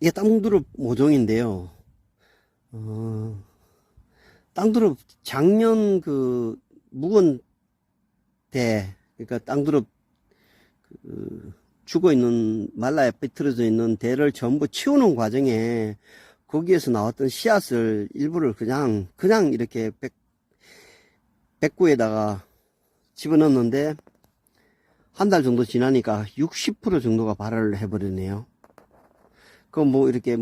이게 땅두릅 모종인데요. 어, 땅두릅 작년 그 묵은 대, 그러니까 땅두릅 그 죽어 있는 말라에 삐뚤어져 있는 대를 전부 치우는 과정에 거기에서 나왔던 씨앗을 일부를 그냥 그냥 이렇게 백 백구에다가 집어넣었는데 한 달 정도 지나니까 60% 정도가 발화를 해버리네요. 그 뭐 이렇게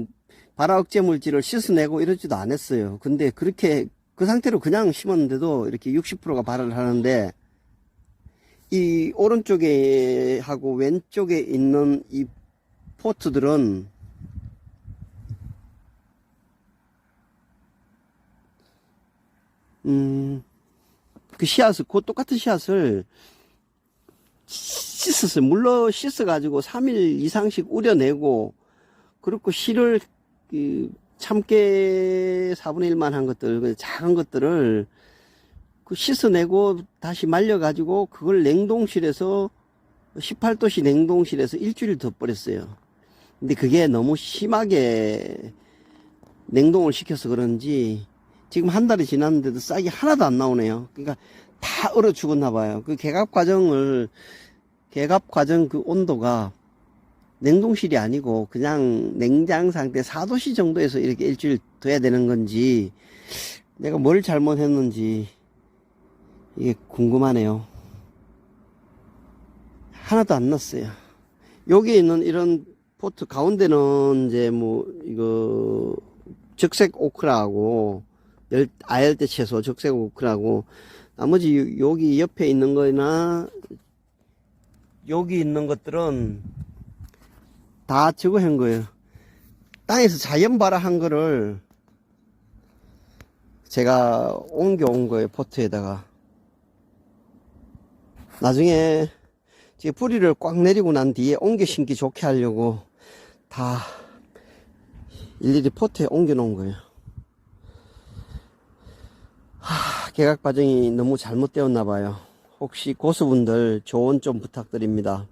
발화 억제 물질을 씻어내고 이러지도 않았어요. 근데 그렇게 그 상태로 그냥 심었는데도 이렇게 60%가 발화를 하는데 이 오른쪽에 하고 왼쪽에 있는 이 포트들은 음, 그 씨앗을, 그 똑같은 씨앗을 씻었어요. 물로 씻어 가지고 3일 이상씩 우려내고, 그리고 씨를, 그, 참깨 4분의 1만 한 것들, 그 작은 것들을 그 씻어내고 다시 말려가지고 그걸 냉동실에서 18도씨 냉동실에서 일주일 더 버렸어요. 근데 그게 너무 심하게 냉동을 시켜서 그런지 지금 한 달이 지났는데도 싹이 하나도 안 나오네요. 그러니까 다 얼어 죽었나 봐요. 그 개갑 과정을 개갑 과정 그 온도가 냉동실이 아니고 그냥 냉장 상태 4도씨 정도에서 이렇게 일주일 둬야 되는 건지 내가 뭘 잘못했는지 이게 궁금하네요. 하나도 안 났어요. 여기 있는 이런 포트 가운데는 이제 뭐 이거 적색 오크라하고 열, 아열대 채소 적색 오크라고 나머지 요- 여기 옆에 있는 거나 여기 있는 것들은 다 저거 한 거예요. 땅에서 자연 발화한 거를 제가 옮겨온 거예요, 포트에다가. 나중에 지금 뿌리를 꽉 내리고 난 뒤에 옮겨 심기 좋게 하려고 다 일일이 포트에 옮겨 놓은 거예요. 하, 개각 과정이 너무 잘못되었나 봐요. 혹시 고수분들 조언 좀 부탁드립니다.